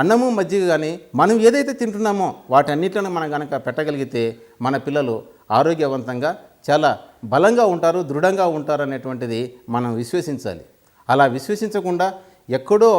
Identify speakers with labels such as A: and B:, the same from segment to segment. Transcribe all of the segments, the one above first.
A: అన్నము మజ్జిగ కానీ మనం ఏదైతే తింటున్నామో వాటన్నిటిని మనం కనుక పెట్టగలిగితే మన పిల్లలు ఆరోగ్యవంతంగా చాలా బలంగా ఉంటారు దృఢంగా ఉంటారు అనేటువంటిది మనం విశ్వసించాలి. అలా విశ్వసించకుండా ఎక్కడో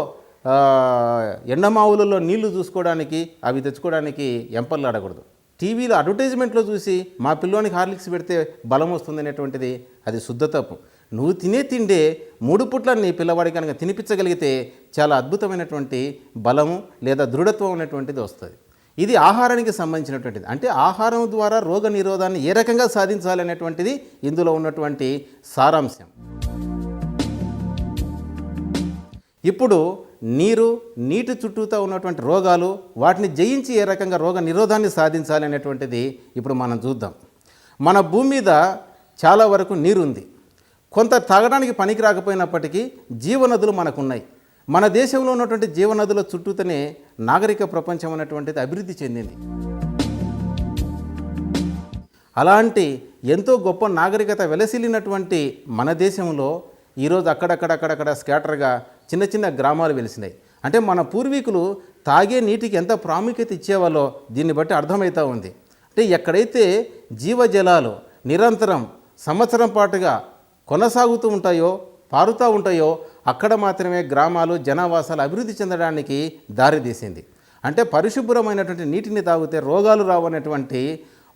A: ఎండమావులలో నీళ్ళు చూసుకోవడానికి అవి తెచ్చుకోవడానికి ఎంపర్లు ఆడకూడదు టీవీలో అడ్వర్టైజ్మెంట్లో చూసి మా పిల్లోనికి హార్లిక్స్ పెడితే బలం వస్తుంది అనేటువంటిది అది శుద్ధ తప్పు. నువ్వు తినే తిండే మూడు పుట్లను నీ పిల్లవాడికి కనుక తినిపించగలిగితే చాలా అద్భుతమైనటువంటి బలము లేదా దృఢత్వం అనేటువంటిది వస్తుంది. ఇది ఆహారానికి సంబంధించినటువంటిది. అంటే ఆహారం ద్వారా రోగ నిరోధాన్ని ఏ రకంగా సాధించాలి అనేటువంటిది ఇందులో ఉన్నటువంటి సారాంశం. ఇప్పుడు నీరు నీటి చుట్టూతో ఉన్నటువంటి రోగాలు వాటిని జయించి ఏ రకంగా రోగ నిరోధాన్ని సాధించాలి అనేటువంటిది ఇప్పుడు మనం చూద్దాం. మన భూమి మీద చాలా వరకు నీరు ఉంది కొంత తాగడానికి పనికి రాకపోయినప్పటికీ జీవనదులు మనకున్నాయి. మన దేశంలో ఉన్నటువంటి జీవనదుల చుట్టూతోనే నాగరిక ప్రపంచం అనేటువంటిది అభివృద్ధి చెందింది. అలాంటి ఎంతో గొప్ప నాగరికత వెలసిల్లినటువంటి మన దేశంలో ఈరోజు అక్కడక్కడక్కడక్కడ స్కాటర్గా చిన్న చిన్న గ్రామాలు వెలిసినాయి. అంటే మన పూర్వీకులు తాగే నీటికి ఎంత ప్రాముఖ్యత ఇచ్చేవాళ్ళో దీన్ని బట్టి అర్థమవుతూ ఉంది. అంటే ఎక్కడైతే జీవజలాలు నిరంతరం సంవత్సరం పాటుగా కొనసాగుతూ ఉంటాయో పారుతూ ఉంటాయో అక్కడ మాత్రమే గ్రామాలు జనావాసాలు అభివృద్ధి చెందడానికి దారితీసింది అంటే పరిశుభ్రమైనటువంటి నీటిని తాగితే రోగాలు రావనేటువంటి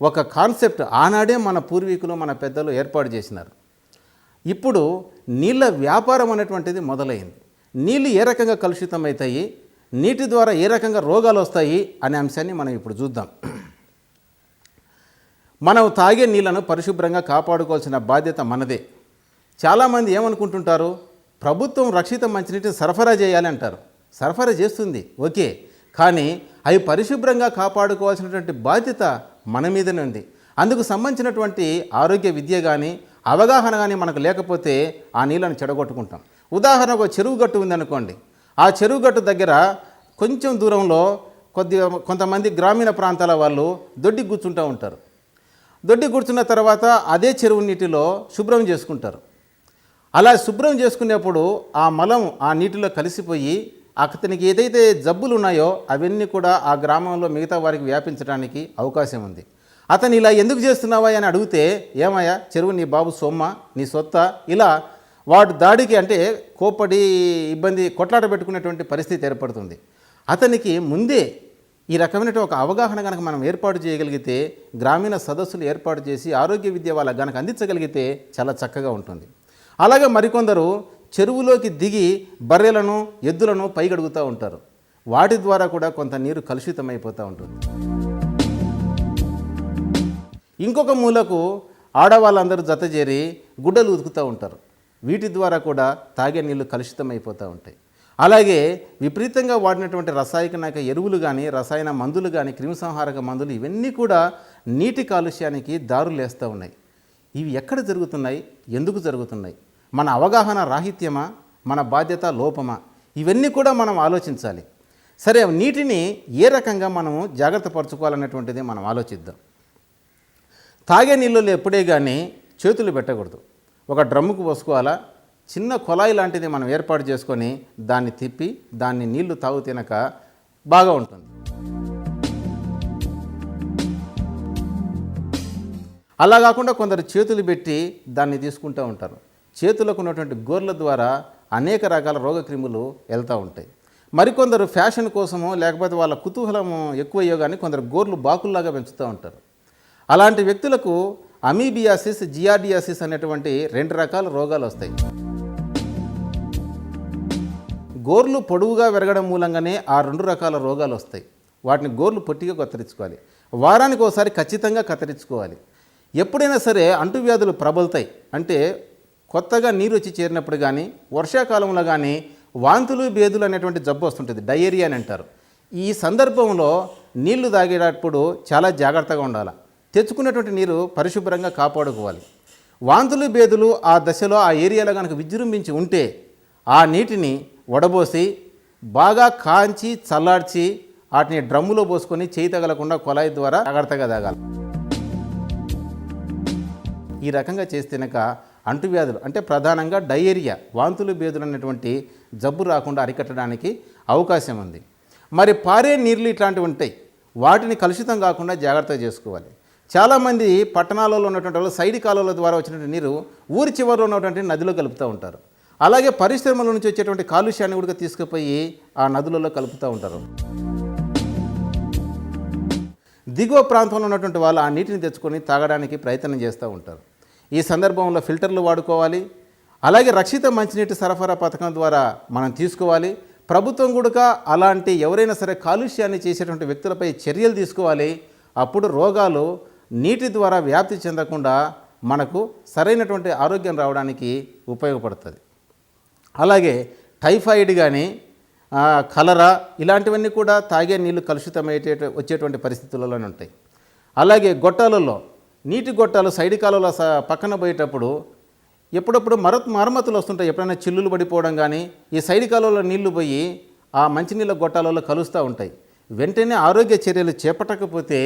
A: ఒక కాన్సెప్ట్ ఆనాడే మన పూర్వీకులు మన పెద్దలు ఏర్పాటు చేసినారు. ఇప్పుడు నీళ్ళ వ్యాపారం అనేటువంటిది మొదలైంది. నీళ్ళు ఏ రకంగా కలుషితమవుతాయి? నీటి ద్వారా ఏ రకంగా రోగాలు వస్తాయి? అనే అంశాన్ని మనం ఇప్పుడు చూద్దాం. మనం తాగే నీళ్ళను పరిశుభ్రంగా కాపాడుకోవాల్సిన బాధ్యత మనదే. చాలామంది ఏమనుకుంటుంటారు? ప్రభుత్వం రక్షిత మంచినీటిని సరఫరా చేయాలి అంటారు. సరఫరా చేస్తుంది. ఓకే. కానీ అవి పరిశుభ్రంగా కాపాడుకోవాల్సినటువంటి బాధ్యత మన మీదనే ఉంది. అందుకు సంబంధించినటువంటి ఆరోగ్య విద్య కానీ అవగాహన కానీ మనకు లేకపోతే ఆ నీళ్ళను చెడగొట్టుకుంటాం. ఉదాహరణకు ఒక చెరువు గట్టు ఉందనుకోండి. ఆ చెరువు గట్టు దగ్గర కొంచెం దూరంలో కొద్దిగా కొంతమంది గ్రామీణ ప్రాంతాల వాళ్ళు దొడ్డి కూర్చుంటూ ఉంటారు. దొడ్డి కూర్చున్న తర్వాత అదే చెరువు నీటిలో శుభ్రం చేసుకుంటారు. అలా శుభ్రం చేసుకునేప్పుడు ఆ మలం ఆ నీటిలో కలిసిపోయి అతనికి ఏదైతే జబ్బులు ఉన్నాయో అవన్నీ కూడా ఆ గ్రామంలో మిగతా వారికి వ్యాపించడానికి అవకాశం ఉంది. అతను ఇలా ఎందుకు చేస్తున్నావా అని అడిగితే ఏమయ్యా చెరువు నీ బాబు సొమ్మ నీ సొత్త ఇలా వాడు దాడికి అంటే కోపడి ఇబ్బంది కొట్లాట పెట్టుకునేటువంటి పరిస్థితి ఏర్పడుతుంది. అతనికి ముందే ఈ రకమైన ఒక అవగాహన కనుక మనం ఏర్పాటు చేయగలిగితే గ్రామీణ సదస్సులు ఏర్పాటు చేసి ఆరోగ్య విద్య వాళ్ళకి కనుక అందించగలిగితే చాలా చక్కగా ఉంటుంది. అలాగే మరికొందరు చెరువులోకి దిగి బర్రెలను ఎద్దులను పైగడుగుతూ ఉంటారు. వాటి ద్వారా కూడా కొంత నీరు కలుషితమైపోతూ ఉంటుంది. ఇంకొక మూలకు ఆడవాళ్ళందరూ జత చేరి గుడ్డలు ఉతుకుతూ ఉంటారు. వీటి ద్వారా కూడా తాగే నీళ్ళు కలుషితమైపోతూ ఉంటాయి. అలాగే విపరీతంగా వాడినటువంటి రసాయనిక ఎరువులు కానీ రసాయన మందులు కానీ క్రిమిసంహారక మందులు ఇవన్నీ కూడా నీటి కాలుష్యానికి దారులు వేస్తూ ఉన్నాయి. ఇవి ఎక్కడ జరుగుతున్నాయి? ఎందుకు జరుగుతున్నాయి? మన అవగాహన రాహిత్యమా? మన బాధ్యత లోపమా? ఇవన్నీ కూడా మనం ఆలోచించాలి. సరే నీటిని ఏ రకంగా మనము జాగ్రత్త పరచుకోవాలనేటువంటిది మనం ఆలోచిద్దాం. తాగే నీళ్ళలో ఎప్పుడే కానీ చేతులు పెట్టకూడదు. ఒక డ్రమ్ముకు పోసుకోవాలా? చిన్న కొలాయి లాంటిది మనం ఏర్పాటు చేసుకొని దాన్ని తిప్పి దాన్ని నీళ్ళు తాగు తినక బాగా ఉంటుంది. అలా కాకుండా కొందరు చేతులు పెట్టి దాన్ని తీసుకుంటూ ఉంటారు. చేతులకు ఉన్నటువంటి గోర్ల ద్వారా అనేక రకాల రోగక్రిములు వెళ్తూ ఉంటాయి. మరికొందరు ఫ్యాషన్ కోసమో లేకపోతే వాళ్ళ కుతూహలము ఎక్కువయ్యో కానీ కొందరు గోర్లు బాకుల్లాగా పెంచుతూ ఉంటారు. అలాంటి వ్యక్తులకు అమీబియాసిస్ జియాడియాసిస్ అనేటువంటి రెండు రకాల రోగాలు వస్తాయి. గోర్లు పొడవుగా పెరగడం మూలంగానే ఆ రెండు రకాల రోగాలు వస్తాయి. వాటిని గోర్లు పొట్టిగా కత్తిరించుకోవాలి. వారానికి ఒకసారి ఖచ్చితంగా కత్తిరించుకోవాలి. ఎప్పుడైనా సరే అంటువ్యాధులు ప్రబలుతాయి. అంటే కొత్తగా నీరు వచ్చి చేరినప్పుడు కానీ వర్షాకాలంలో కానీ వాంతులు బేదులు అనేటువంటి జబ్బు వస్తుంటుంది. డయేరియా అని అంటారు. ఈ సందర్భంలో నీళ్ళు తాగేటప్పుడు చాలా జాగ్రత్తగా ఉండాలి. తెచ్చుకున్నటువంటి నీరు పరిశుభ్రంగా కాపాడుకోవాలి. వాంతులు బేదులు ఆ దశలో ఆ ఏరియాలో కనుక విజృంభించి ఉంటే ఆ నీటిని వడబోసి బాగా కాంచి చల్లార్చి వాటిని డ్రమ్ములో పోసుకొని చేయి తగలకుండా కొలాయి ద్వారా జాగ్రత్తగా తాగాలి. ఈ రకంగా చేస్తేనక అంటువ్యాధులు అంటే ప్రధానంగా డయేరియా వాంతులు బేదులు అనేటువంటి జబ్బు రాకుండా అరికట్టడానికి అవకాశం ఉంది. మరి పారే నీళ్ళు ఇట్లాంటివి ఉంటాయి. వాటిని కలుషితం కాకుండా జాగ్రత్త చేసుకోవాలి. చాలామంది పట్టణాలలో ఉన్నటువంటి వాళ్ళు సైడ్ కాలువల ద్వారా వచ్చినటువంటి నీరు ఊరి చివరిలో ఉన్నటువంటి నదిలో కలుపుతూ ఉంటారు. అలాగే పరిశ్రమల నుంచి వచ్చేటువంటి కాలుష్యాన్ని కూడా తీసుకుపోయి ఆ నదులలో కలుపుతూ ఉంటారు. దిగువ ప్రాంతంలో ఉన్నటువంటి వాళ్ళు ఆ నీటిని తెచ్చుకొని తాగడానికి ప్రయత్నం చేస్తూ ఉంటారు. ఈ సందర్భంలో ఫిల్టర్లు వాడుకోవాలి. అలాగే రక్షిత మంచినీటి సరఫరా పథకం ద్వారా మనం తీసుకోవాలి. ప్రభుత్వం కూడా అలాంటి ఎవరైనా సరే కాలుష్యాన్ని చేసేటువంటి వ్యక్తులపై చర్యలు తీసుకోవాలి. అప్పుడు రోగాలు నీటి ద్వారా వ్యాప్తి చెందకుండా మనకు సరైనటువంటి ఆరోగ్యం రావడానికి ఉపయోగపడుతుంది. అలాగే టైఫాయిడ్ కానీ కలరా ఇలాంటివన్నీ కూడా తాగే నీళ్ళు కలుషితమయ్యేట వచ్చేటువంటి పరిస్థితులలోనే ఉంటాయి. అలాగే గొట్టాలలో నీటి గొట్టాలు సైడ్ కాలువల స- పక్కన పోయేటప్పుడు ఎప్పుడప్పుడు మరత్ మరమ్మతులు వస్తుంటాయి. ఎప్పుడైనా చిల్లులు పడిపోవడం కానీ ఈ సైడ్ కాలువలో నీళ్ళు పోయి ఆ మంచినీళ్ళ గొట్టాలలో కలుస్తూ ఉంటాయి. వెంటనే ఆరోగ్య చర్యలు చేపట్టకపోతే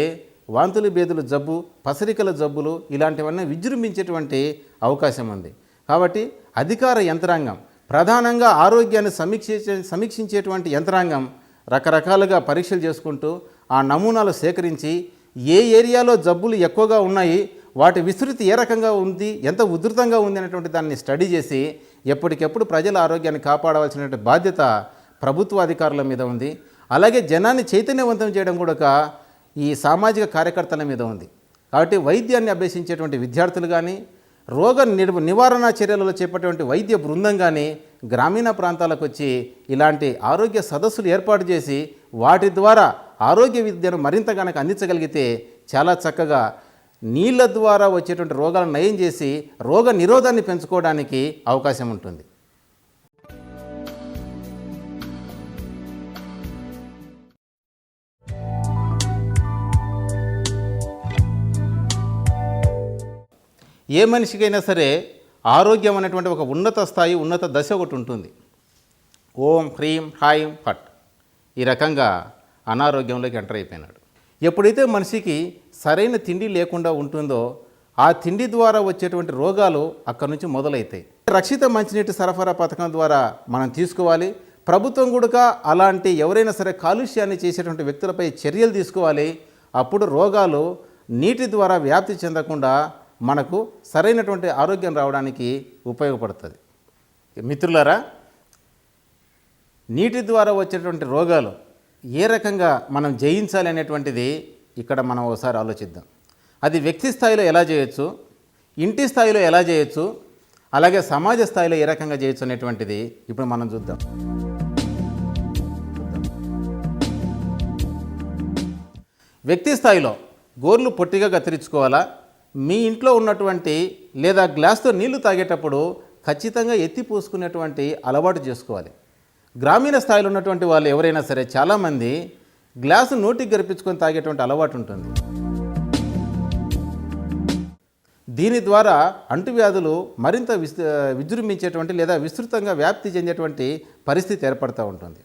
A: వాంతులు బేదులు జబ్బు పసరికల జబ్బులు ఇలాంటివన్నీ విజృంభించేటువంటి అవకాశం ఉంది. కాబట్టి అధికార యంత్రాంగం ప్రధానంగా ఆరోగ్యాన్ని సమీక్షించే సమీక్షించేటువంటి యంత్రాంగం రకరకాలుగా పరీక్షలు చేసుకుంటూ ఆ నమూనాలు సేకరించి ఏ ఏరియాలో జబ్బులు ఎక్కువగా ఉన్నాయి వాటి విస్తృతి ఏ రకంగా ఉంది ఎంత ఉధృతంగా ఉంది అనేటువంటి దాన్ని స్టడీ చేసి ఎప్పటికెప్పుడు ప్రజల ఆరోగ్యాన్ని కాపాడవలసినటువంటి బాధ్యత ప్రభుత్వ అధికారుల మీద ఉంది. అలాగే జనాన్ని చైతన్యవంతం చేయడం కూడా ఈ సామాజిక కార్యకర్తల మీద ఉంది. కాబట్టి వైద్యాన్ని అభ్యసించేటువంటి విద్యార్థులు కానీ రోగ నివారణ చర్యలలో చేపట్టేటువంటి వైద్య బృందం కానీ గ్రామీణ ప్రాంతాలకు వచ్చి ఇలాంటి ఆరోగ్య సదస్సులు ఏర్పాటు చేసి వాటి ద్వారా ఆరోగ్య విద్యను మరింత కనుక అందించగలిగితే చాలా చక్కగా నీళ్ళ ద్వారా వచ్చేటువంటి రోగాలను నయం చేసి రోగ నిరోధాన్ని పెంచుకోవడానికి అవకాశం ఉంటుంది. ఏ మనిషికైనా సరే ఆరోగ్యం అనేటువంటి ఒక ఉన్నత స్థాయి ఉన్నత దశ ఒకటి ఉంటుంది. ఓం హ్రీం హాయిం ఫట్. ఈ రకంగా అనారోగ్యంలోకి ఎంటర్ అయిపోయినాడు. ఎప్పుడైతే మనిషికి సరైన తిండి లేకుండా ఉంటుందో ఆ తిండి ద్వారా వచ్చేటువంటి రోగాలు అక్కడి నుంచి మొదలవుతాయి రక్షిత మంచినీటి సరఫరా పథకం ద్వారా మనం తీసుకోవాలి. ప్రభుత్వం కూడా అలాంటి ఎవరైనా సరే కాలుష్యాన్ని చేసేటువంటి వ్యక్తులపై చర్యలు తీసుకోవాలి. అప్పుడు రోగాలు నీటి ద్వారా వ్యాప్తి చెందకుండా మనకు సరైనటువంటి ఆరోగ్యం రావడానికి ఉపయోగపడుతుంది. మిత్రులారా నీటి ద్వారా వచ్చేటువంటి రోగాలు ఏ రకంగా మనం జయించాలి అనేటువంటిది ఇక్కడ మనం ఒకసారి ఆలోచిద్దాం. అది వ్యక్తి స్థాయిలో ఎలా చేయొచ్చు ఇంటి స్థాయిలో ఎలా చేయొచ్చు అలాగే సమాజ స్థాయిలో ఏ రకంగా చేయొచ్చు అనేటువంటిది ఇప్పుడు మనం చూద్దాం. వ్యక్తి స్థాయిలో గోర్లు పొట్టిగా కత్తిరించుకోవాలా? మీ ఇంట్లో ఉన్నటువంటి లేదా గ్లాస్తో నీళ్ళు తాగేటప్పుడు ఖచ్చితంగా ఎత్తి పూసుకునేటువంటి అలవాటు చేసుకోవాలి. గ్రామీణ స్థాయిలో ఉన్నటువంటి వాళ్ళు ఎవరైనా సరే చాలామంది గ్లాసు నోటికి గరిపించుకొని తాగేటువంటి అలవాటు ఉంటుంది. దీని ద్వారా అంటువ్యాధులు మరింత విస్ విజృంభించేటువంటి లేదా విస్తృతంగా వ్యాప్తి చెందేటువంటి పరిస్థితి ఏర్పడుతూ ఉంటుంది.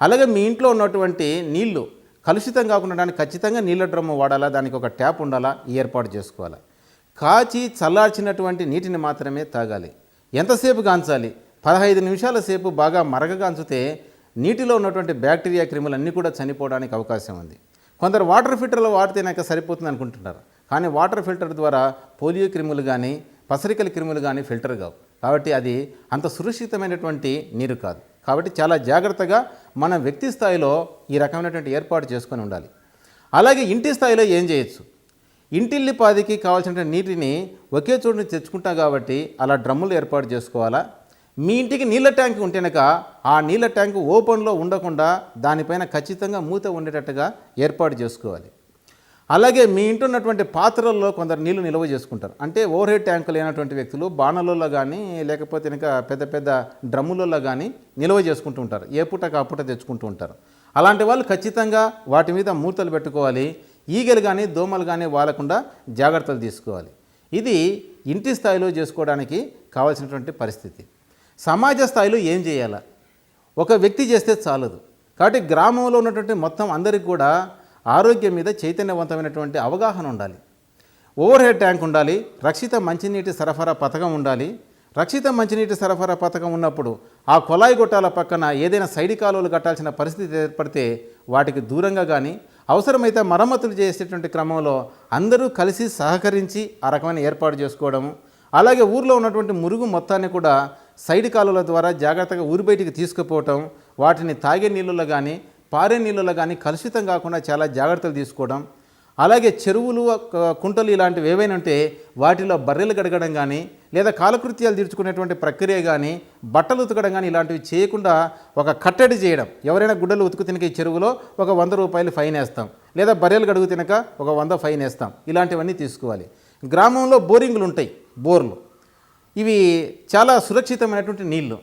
A: అలాగే మీ ఇంట్లో ఉన్నటువంటి నీళ్ళు కలుషితం కాకుండా ఖచ్చితంగా నీళ్ళ డ్రమ్ము వాడాలా దానికి ఒక ట్యాప్ ఉండాలా ఈ ఏర్పాటు చేసుకోవాలా. కాచి చల్లార్చినటువంటి నీటిని మాత్రమే తాగాలి. ఎంతసేపు గాంచాలి పదహైదు నిమిషాల సేపు బాగా మరగగాంచితే నీటిలో ఉన్నటువంటి బ్యాక్టీరియా క్రిములు అన్నీ కూడా చనిపోవడానికి అవకాశం ఉంది. కొందరు వాటర్ ఫిల్టర్లు వాడితేనాక సరిపోతుంది అనుకుంటున్నారు. కానీ వాటర్ ఫిల్టర్ ద్వారా పోలియో క్రిములు కానీ పసరికల క్రిములు కానీ ఫిల్టర్ కావు. కాబట్టి అది అంత సురక్షితమైనటువంటి నీరు కాదు. కాబట్టి చాలా జాగ్రత్తగా మన వ్యక్తి స్థాయిలో ఈ రకమైనటువంటి ఏర్పాటు చేసుకొని ఉండాలి. అలాగే ఇంటి స్థాయిలో ఏం చేయొచ్చు? ఇంటిల్లిపాదికి కావాల్సిన నీటిని ఒకే చోటు నుంచి తెచ్చుకుంటాం కాబట్టి అలా డ్రమ్ములు ఏర్పాటు చేసుకోవాలా? మీ ఇంటికి నీళ్ళ ట్యాంక్ ఉంటేనక ఆ నీళ్ళ ట్యాంక్ ఓపెన్లో ఉండకుండా దానిపైన ఖచ్చితంగా మూత ఉండేటట్టుగా ఏర్పాటు చేసుకోవాలి. అలాగే మీ ఇంటి ఉన్నటువంటి పాత్రల్లో కొందరు నీళ్ళు నిల్వ చేసుకుంటారు. అంటే ఓవర్ హెడ్ ట్యాంకు లేనటువంటి వ్యక్తులు బాణలలో కానీ లేకపోతే ఇంకా పెద్ద పెద్ద డ్రమ్ములలో కానీ నిల్వ చేసుకుంటూ ఉంటారు. ఏ పూటకు ఆ తెచ్చుకుంటూ ఉంటారు. అలాంటి వాళ్ళు ఖచ్చితంగా వాటి మీద మూతలు పెట్టుకోవాలి. ఈగలు కానీ దోమలు కానీ వాలకుండా జాగ్రత్తలు తీసుకోవాలి. ఇది ఇంటి స్థాయిలో చేసుకోవడానికి కావాల్సినటువంటి పరిస్థితి. సమాజ స్థాయిలో ఏం చేయాలా? ఒక వ్యక్తి చేస్తే చాలదు. కాబట్టి గ్రామంలో ఉన్నటువంటి మొత్తం అందరికి కూడా ఆరోగ్యం మీద చైతన్యవంతమైనటువంటి అవగాహన ఉండాలి. ఓవర్ హెడ్ ట్యాంక్ ఉండాలి రక్షిత మంచినీటి సరఫరా పథకం ఉండాలి. రక్షిత మంచినీటి సరఫరా పథకం ఉన్నప్పుడు ఆ కొలాయి గొట్టాల పక్కన ఏదైనా సైడ్ కాలువలు కట్టాల్సిన పరిస్థితి ఏర్పడితే వాటికి దూరంగా కానీ అవసరమైతే మరమ్మతులు చేసేటువంటి క్రమంలో అందరూ కలిసి సహకరించి ఆ రకమైన ఏర్పాటు చేసుకోవడము అలాగే ఊర్లో ఉన్నటువంటి మురుగు మొత్తాన్ని కూడా సైడ్ కాలువల ద్వారా జాగ్రత్తగా ఊరి బయటికి తీసుకుపోవటం వాటిని తాగే నీళ్ళలో కానీ పారే నీళ్ళలో కానీ కలుషితం కాకుండా చాలా జాగ్రత్తలు తీసుకోవడం అలాగే చెరువులు కుంటలు ఇలాంటివి ఏవైనా ఉంటే వాటిలో బర్రెలు గడగడం కానీ లేదా కాలకృత్యాలు తీర్చుకునేటువంటి ప్రక్రియ కానీ బట్టలు ఉతకడం కానీ ఇలాంటివి చేయకుండా ఒక కట్టడి చేయడం. ఎవరైనా గుడ్డలు ఉతుకు తినక ఈ చెరువులో ఒక వంద రూపాయలు ఫైన్ వేస్తాం. లేదా బర్రెలు గడుగు తినక ఒక వంద ఫైన్ వేస్తాం. ఇలాంటివన్నీ తీసుకోవాలి. గ్రామంలో బోరింగులు ఉంటాయి బోర్లు. ఇవి చాలా సురక్షితమైనటువంటి నీళ్ళు.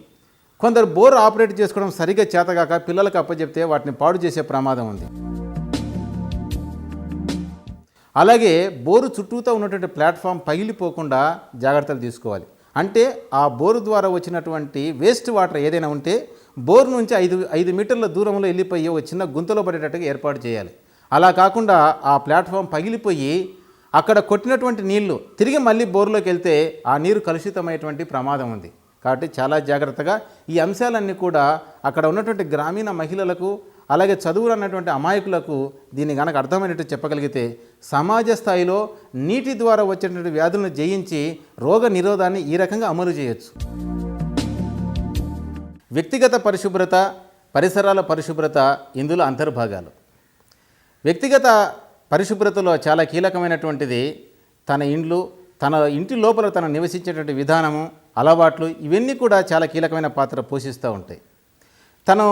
A: కొందరు బోర్ ఆపరేట్ చేసుకోవడం సరిగ్గా చేతగాక పిల్లలకు అప్పచెప్తే వాటిని పాడు చేసే ప్రమాదం ఉంది. అలాగే బోరు చుట్టూతో ఉన్నటువంటి ప్లాట్ఫామ్ పగిలిపోకుండా జాగ్రత్తలు తీసుకోవాలి. అంటే ఆ బోరు ద్వారా వచ్చినటువంటి వేస్ట్ వాటర్ ఏదైనా ఉంటే బోరు నుంచి ఐదు ఐదు మీటర్ల దూరంలో వెళ్ళిపోయి ఒక చిన్న గుంతలో పడేటట్టుగా ఏర్పాటు చేయాలి. అలా కాకుండా ఆ ప్లాట్ఫామ్ పగిలిపోయి అక్కడ కొట్టినటువంటి నీళ్ళు తిరిగి మళ్ళీ బోరులోకి వెళ్తే ఆ నీరు కలుషితమైనటువంటి ప్రమాదం ఉంది. కాబట్టి చాలా జాగ్రత్తగా ఈ అంశాలన్నీ కూడా అక్కడ ఉన్నటువంటి గ్రామీణ మహిళలకు అలాగే చదువులు అన్నటువంటి అమాయకులకు దీన్ని కనుక అర్థమైనట్టు చెప్పగలిగితే సమాజ స్థాయిలో నీటి ద్వారా వచ్చేటువంటి వ్యాధులను జయించి రోగ నిరోధాన్ని ఈ రకంగా అమలు చేయొచ్చు. వ్యక్తిగత పరిశుభ్రత పరిసరాల పరిశుభ్రత ఇందులో అంతర్భాగాలు. వ్యక్తిగత పరిశుభ్రతలో చాలా కీలకమైనటువంటిది తన ఇండ్లు తన ఇంటి లోపల తన నివసించేటువంటి విధానము అలవాట్లు ఇవన్నీ కూడా చాలా కీలకమైన పాత్ర పోషిస్తూ ఉంటాయి. తను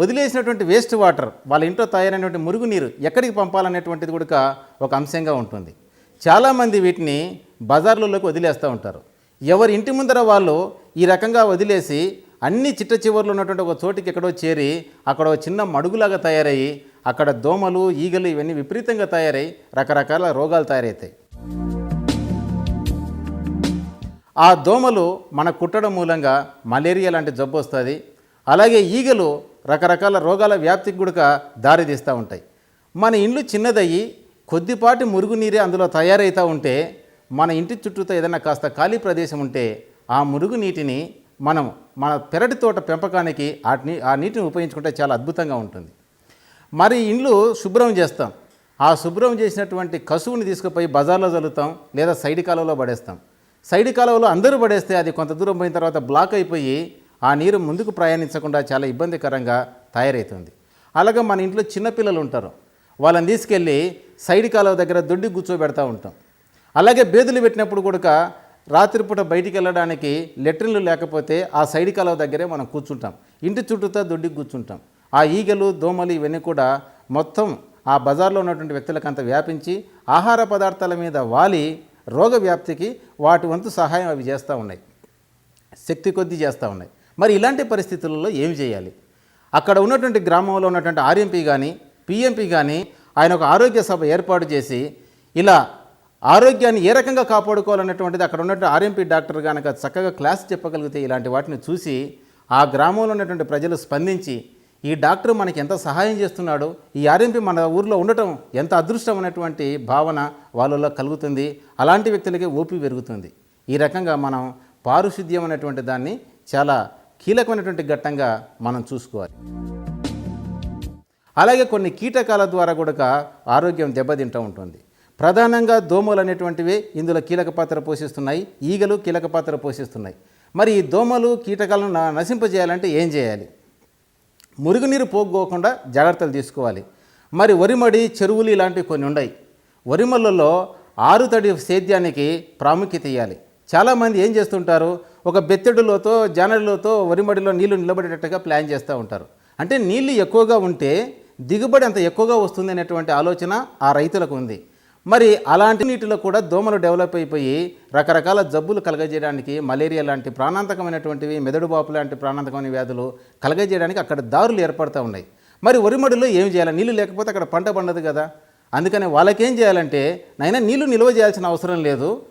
A: వదిలేసినటువంటి వేస్ట్ వాటర్ వాళ్ళ ఇంట్లో తయారైనటువంటి మురుగునీరు ఎక్కడికి పంపాలనేటువంటిది కూడా ఒక అంశంగా ఉంటుంది. చాలామంది వీటిని బజార్లలోకి వదిలేస్తూ ఉంటారు. ఎవరి ఇంటి ముందర వాళ్ళు ఈ రకంగా వదిలేసి అన్ని చిట్ట చివర్లో ఉన్నటువంటి ఒక చోటికి ఎక్కడో చేరి అక్కడ ఒక చిన్న మడుగులాగా తయారయ్యి అక్కడ దోమలు ఈగలు ఇవన్నీ విపరీతంగా తయారై రకరకాల రోగాలు తయారవుతాయి. ఆ దోమలు మన కుట్టడం మూలంగా మలేరియా లాంటి జబ్బు వస్తుంది. అలాగే ఈగలు రకరకాల రోగాల వ్యాప్తికి కూడా దారితీస్తూ ఉంటాయి. మన ఇండ్లు చిన్నదయ్యి కొద్దిపాటి మురుగునీరే అందులో తయారవుతూ ఉంటే మన ఇంటి చుట్టూతో ఏదైనా కాస్త ఖాళీ ప్రదేశం ఉంటే ఆ మురుగు నీటిని మనం మన పెరటి తోట పెంపకానికి ఆ ఆ నీటిని ఉపయోగించుకుంటే చాలా అద్భుతంగా ఉంటుంది. మరి ఇండ్లు శుభ్రం చేస్తాం. ఆ శుభ్రం చేసినటువంటి కసువుని తీసుకుపోయి బజార్లో చల్లుతాం లేదా సైడ్ కాలువలో పడేస్తాం. సైడ్ కాలువలో అందరూ పడేస్తే అది కొంత దూరం పోయిన తర్వాత బ్లాక్ అయిపోయి ఆ నీరు ముందుకు ప్రయాణించకుండా చాలా ఇబ్బందికరంగా తయారవుతుంది అలాగే మన ఇంట్లో చిన్నపిల్లలు ఉంటారు. వాళ్ళని తీసుకెళ్ళి సైడ్ కాలువ దగ్గర దొడ్డి కూర్చోబెడతా ఉంటాం. అలాగే బేదులు పెట్టినప్పుడు కూడా రాత్రిపూట బయటికి వెళ్ళడానికి లెట్రిన్లు లేకపోతే ఆ సైడ్ కాలువ దగ్గరే మనం కూర్చుంటాం. ఇంటి చుట్టూతో దొడ్డికి కూర్చుంటాం. ఆ ఈగలు దోమలు ఇవన్నీ కూడా మొత్తం ఆ బజార్లో ఉన్నటువంటి వ్యక్తులకంత వ్యాపించి ఆహార పదార్థాల మీద వాలి రోగ వ్యాప్తికి వాటి వంతు సహాయం అవి చేస్తూ ఉన్నాయి. శక్తి కొద్దీ చేస్తూ ఉన్నాయి. మరి ఇలాంటి పరిస్థితులలో ఏమి చేయాలి? అక్కడ ఉన్నటువంటి గ్రామంలో ఉన్నటువంటి ఆర్ఎంపీ కానీ పిఎంపీ కానీ ఆయన ఒక ఆరోగ్య సభ ఏర్పాటు చేసి ఇలా ఆరోగ్యాన్ని ఏ రకంగా కాపాడుకోవాలన్నటువంటిది అక్కడ ఉన్నటువంటి ఆర్ఎంపీ డాక్టర్ కనుక చక్కగా క్లాస్ చెప్పగలిగితే ఇలాంటి వాటిని చూసి ఆ గ్రామంలో ఉన్నటువంటి ప్రజలు స్పందించి ఈ డాక్టర్ మనకి ఎంత సహాయం చేస్తున్నాడు ఈ ఆర్ఎంపీ మన ఊర్లో ఉండటం ఎంత అదృష్టం అనేటువంటి భావన వాళ్ళలో కలుగుతుంది. అలాంటి వ్యక్తులకి ఓపి పెరుగుతుంది. ఈ రకంగా మనం పారిశుద్ధ్యం అనేటువంటి దాన్ని చాలా కీలకమైనటువంటి ఘట్టంగా మనం చూసుకోవాలి. అలాగే కొన్ని కీటకాల ద్వారా కూడా ఆరోగ్యం దెబ్బతింటూ ఉంటుంది. ప్రధానంగా దోమలు అనేటువంటివి ఇందులో కీలక పాత్ర పోషిస్తున్నాయి. ఈగలు కీలక పాత్ర పోషిస్తున్నాయి. మరి ఈ దోమలు కీటకాలను నశింపజేయాలంటే ఏం చేయాలి? మురుగునీరు పోగోకుండా జాగ్రత్తలు తీసుకోవాలి. మరి వరిమడి చెరువులు ఇలాంటివి కొన్ని ఉన్నాయి వరిమల్లలో ఆరుతడి సేద్యానికి ప్రాముఖ్యత ఇవ్వాలి చాలామంది ఏం చేస్తుంటారు? ఒక బెత్తెడులతో జానడిలోతో వరిమడిలో నీళ్ళు నిలబడేటట్టుగా ప్లాన్ చేస్తూ ఉంటారు. అంటే నీళ్ళు ఎక్కువగా ఉంటే దిగుబడి అంత ఎక్కువగా వస్తుంది అనేటువంటి ఆలోచన ఆ రైతులకు ఉంది. మరి అలాంటి నీటిలో కూడా దోమలు డెవలప్ అయిపోయి రకరకాల జబ్బులు కలగజేయడానికి మలేరియా లాంటి ప్రాణాంతకమైనటువంటివి మెదడు బాపు లాంటి ప్రాణాంతకమైన వ్యాధులు కలగజేయడానికి అక్కడ దారులు ఏర్పడుతూ ఉన్నాయి. మరి వరిమడిలో ఏం చేయాలి? నీళ్ళు లేకపోతే అక్కడ పంట పండదు కదా? అందుకని వాళ్ళకేం చేయాలంటే నైనా నీళ్ళు నిల్వ చేయాల్సిన అవసరం లేదు.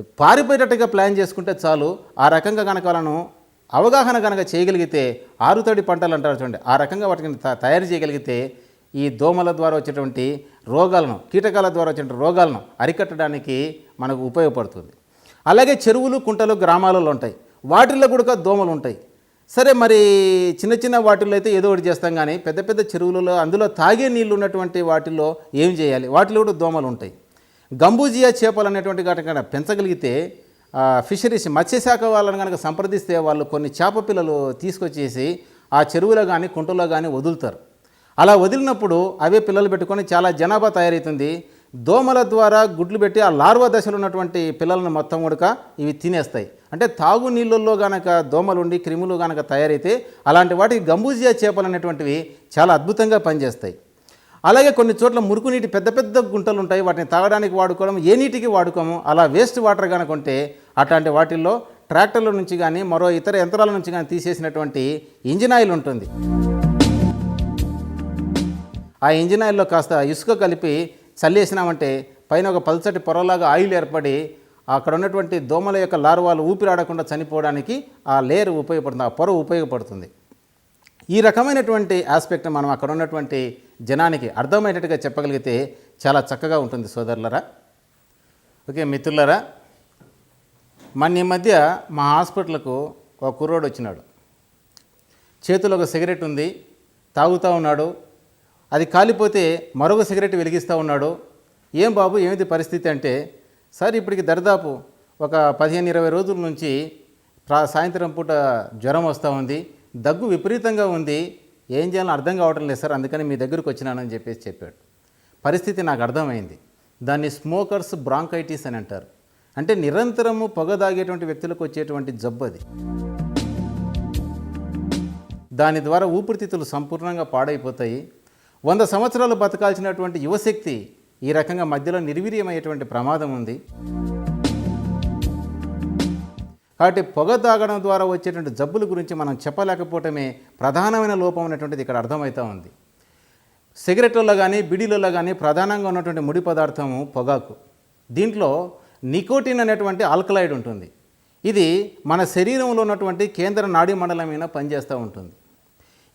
A: పారిపోయేటట్టుగా ప్లాన్ చేసుకుంటే చాలు ఆ రకంగా కనుక వాళ్ళను అవగాహన కనుక చేయగలిగితే ఆరుతడి పంటలు అంటారు చూడండి. ఆ రకంగా వాటిని త- తయారు చేయగలిగితే ఈ దోమల ద్వారా వచ్చేటువంటి రోగాలను కీటకాల ద్వారా వచ్చే రోగాలను అరికట్టడానికి మనకు ఉపయోగపడుతుంది. అలాగే చెరువులు కుంటలు గ్రామాలలో ఉంటాయి. వాటిల్లో కూడా దోమలు ఉంటాయి. సరే మరి చిన్న చిన్న వాటిల్లో అయితే ఏదో ఒకటి చేస్తాం కానీ పెద్ద పెద్ద చెరువులలో అందులో తాగే నీళ్ళు ఉన్నటువంటి వాటిల్లో ఏం చేయాలి? వాటిలో కూడా దోమలు ఉంటాయి. గంబూజియా చేపలు అనేటువంటి కనుక పెంచగలిగితే ఫిషరీస్ మత్స్యశాఖ వాళ్ళని కనుక సంప్రదిస్తే వాళ్ళు కొన్ని చేప పిల్లలు తీసుకొచ్చేసి ఆ చెరువులో కానీ కుంటలో కానీ వదులుతారు. అలా వదిలినప్పుడు అవే పిల్లలు పెట్టుకొని చాలా జనాభా తయారవుతుంది దోమల ద్వారా గుడ్లు పెట్టి ఆ లార్వా దశలో ఉన్నటువంటి పిల్లలను మొత్తం ఉడక ఇవి తినేస్తాయి. అంటే తాగు నీళ్ళల్లో గనక దోమలు ఉండి క్రిములు గనక తయారైతే అలాంటి వాటికి గంబూజియా చేపలు అనేటువంటివి చాలా అద్భుతంగా పనిచేస్తాయి. అలాగే కొన్ని చోట్ల మురుకు నీటి పెద్ద పెద్ద గుంటలు ఉంటాయి. వాటిని తాగడానికి వాడుకోవడం ఏ నీటికి వాడుకోము అలా వేస్ట్ వాటర్ కనుకుంటే అట్లాంటి వాటిల్లో ట్రాక్టర్ల నుంచి కానీ మరో ఇతర యంత్రాల నుంచి కానీ తీసేసినటువంటి ఇంజిన్ ఆయిల్ ఉంటుంది. ఆ ఇంజిన్ ఆయిల్లో కాస్త ఇసుక కలిపి చల్లేసినామంటే పైన ఒక పల్చటి పొరలాగా ఆయిల్ ఏర్పడి అక్కడ ఉన్నటువంటి దోమల యొక్క లార్వాలు ఊపిరాడకుండా చనిపోవడానికి ఆ లేయర్ ఉపయోగపడుతుంది ఆ పొర ఉపయోగపడుతుంది. ఈ రకమైనటువంటి ఆస్పెక్ట్ మనం అక్కడ ఉన్నటువంటి జనానికి అర్థమయ్యేటట్టుగా చెప్పగలిగితే చాలా చక్కగా ఉంటుంది సోదరులరా. ఓకే మిత్రులరా మన ఈ మధ్య మా హాస్పిటల్కు ఒక కుర్రోడు వచ్చినాడు. చేతిలో ఒక సిగరెట్ ఉంది తాగుతూ ఉన్నాడు అది కాలిపోతే మరొక సిగరెట్ వెలిగిస్తూ ఉన్నాడు. ఏం బాబు ఏమిటి పరిస్థితి అంటే సార్ ఇప్పటికి దరిదాపు ఒక పదిహేను ఇరవై రోజుల నుంచి ప్రా సాయంత్రం పూట జ్వరం వస్తూ ఉంది దగ్గు విపరీతంగా ఉంది. ఏం చేయాలో అర్థం కావటం లేదు సార్ అందుకని మీ దగ్గరికి వచ్చినానని చెప్పేసి చెప్పాడు. పరిస్థితి నాకు అర్థమైంది. దాన్ని స్మోకర్స్ బ్రాంకైటిస్ అని అంటారు. అంటే నిరంతరము పొగ దాగేటువంటి వ్యక్తులకు వచ్చేటువంటి జబ్బు అది. దాని ద్వారా ఊపిరితిత్తులు సంపూర్ణంగా పాడైపోతాయి. వంద సంవత్సరాలు బతకాల్సినటువంటి యువశక్తి ఈ రకంగా మధ్యలో నిర్వీర్యమయ్యేటువంటి ప్రమాదం ఉంది. కాబట్టి పొగ తాగడం ద్వారా వచ్చేటువంటి జబ్బుల గురించి మనం చెప్పలేకపోవటమే ప్రధానమైన లోపం అనేటువంటిది ఇక్కడ అర్థమవుతూ ఉంది. సిగరెట్లలో కానీ బిడీలలో కానీ ప్రధానంగా ఉన్నటువంటి ముడి పదార్థము పొగాకు. దీంట్లో నికోటిన్ అనేటువంటి ఆల్కలైడ్ ఉంటుంది. ఇది మన శరీరంలో ఉన్నటువంటి కేంద్ర నాడీ మండలం పనిచేస్తూ ఉంటుంది.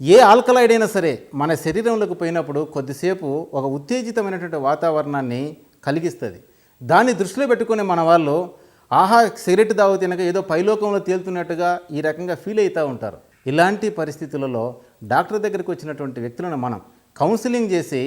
A: ఏ ఆల్కలైడ్ అయినా సరే మన శరీరంలోకి పోయినప్పుడు కొద్దిసేపు ఒక ఉత్తేజితమైనటువంటి వాతావరణాన్ని కలిగిస్తుంది. దాన్ని దృష్టిలో పెట్టుకునే మన వాళ్ళు ఆహా సిగరెట్ తాగు తినక ఏదో పైలోకంలో తేలుతున్నట్టుగా ఈ రకంగా ఫీల్ అవుతూ ఉంటారు. ఇలాంటి పరిస్థితులలో డాక్టర్ దగ్గరికి వచ్చినటువంటి వ్యక్తులను మనం కౌన్సిలింగ్ చేసి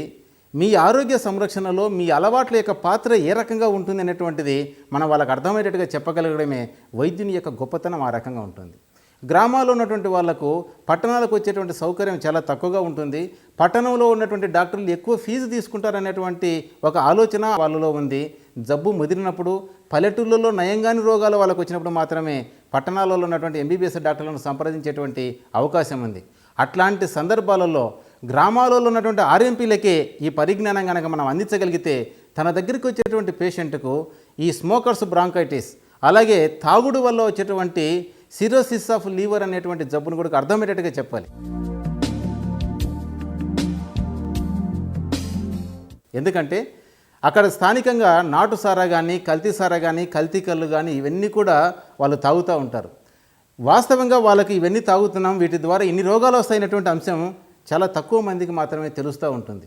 A: మీ ఆరోగ్య సంరక్షణలో మీ అలవాట్ల యొక్క పాత్ర ఏ రకంగా ఉంటుంది అనేటువంటిది మనం వాళ్ళకి అర్థమయ్యేటట్టుగా చెప్పగలగడమే వైద్యుని యొక్క గొప్పతనం ఆ రకంగా ఉంటుంది. గ్రామాల్లో ఉన్నటువంటి వాళ్ళకు పట్టణాలకు వచ్చేటువంటి సౌకర్యం చాలా తక్కువగా ఉంటుంది. పట్టణంలో ఉన్నటువంటి డాక్టర్లు ఎక్కువ ఫీజు తీసుకుంటారనేటువంటి ఒక ఆలోచన వాళ్ళలో ఉంది. జబ్బు ముదిరినప్పుడు పల్లెటూళ్ళలో నయంగాని రోగాలు వాళ్ళకు వచ్చినప్పుడు మాత్రమే పట్టణాలలో ఉన్నటువంటి ఎంబీబీఎస్ డాక్టర్లను సంప్రదించేటువంటి అవకాశం ఉంది. అట్లాంటి సందర్భాలలో గ్రామాలలో ఉన్నటువంటి ఆర్ఎంపీలకే ఈ పరిజ్ఞానం కనుక మనం అందించగలిగితే తన దగ్గరికి వచ్చేటువంటి పేషెంట్కు ఈ స్మోకర్స్ బ్రాంకైటిస్ అలాగే తాగుడు వల్ల వచ్చేటువంటి సిరోసిస్ ఆఫ్ లీవర్ అనేటువంటి జబ్బును కూడా అర్థమయ్యేటట్టుగా చెప్పాలి. ఎందుకంటే అక్కడ స్థానికంగా నాటు సారా కానీ కల్తీ సారా కానీ కల్తీ కళ్ళు కానీ ఇవన్నీ కూడా వాళ్ళు తాగుతూ ఉంటారు. వాస్తవంగా వాళ్ళకి ఇవన్నీ తాగుతున్నాం వీటి ద్వారా ఇన్ని రోగాలు వస్తాయినటువంటి అంశం చాలా తక్కువ మందికి మాత్రమే తెలుస్తూ ఉంటుంది.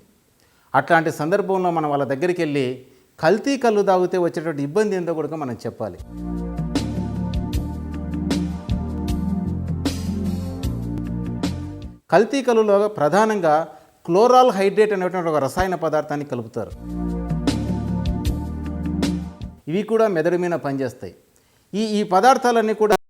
A: అట్లాంటి సందర్భంలో మనం వాళ్ళ దగ్గరికి వెళ్ళి కల్తీ కళ్ళు తాగితే వచ్చేటువంటి ఇబ్బంది ఏందో కూడా మనం చెప్పాలి. కల్తీ కలులో ప్రధానంగా క్లోరాల్ హైడ్రేట్ అనేటువంటి ఒక రసాయన పదార్థాన్ని కలుపుతారు. ఇవి కూడా మెదడు మీద పనిచేస్తాయి. ఈ ఈ పదార్థాలన్నీ కూడా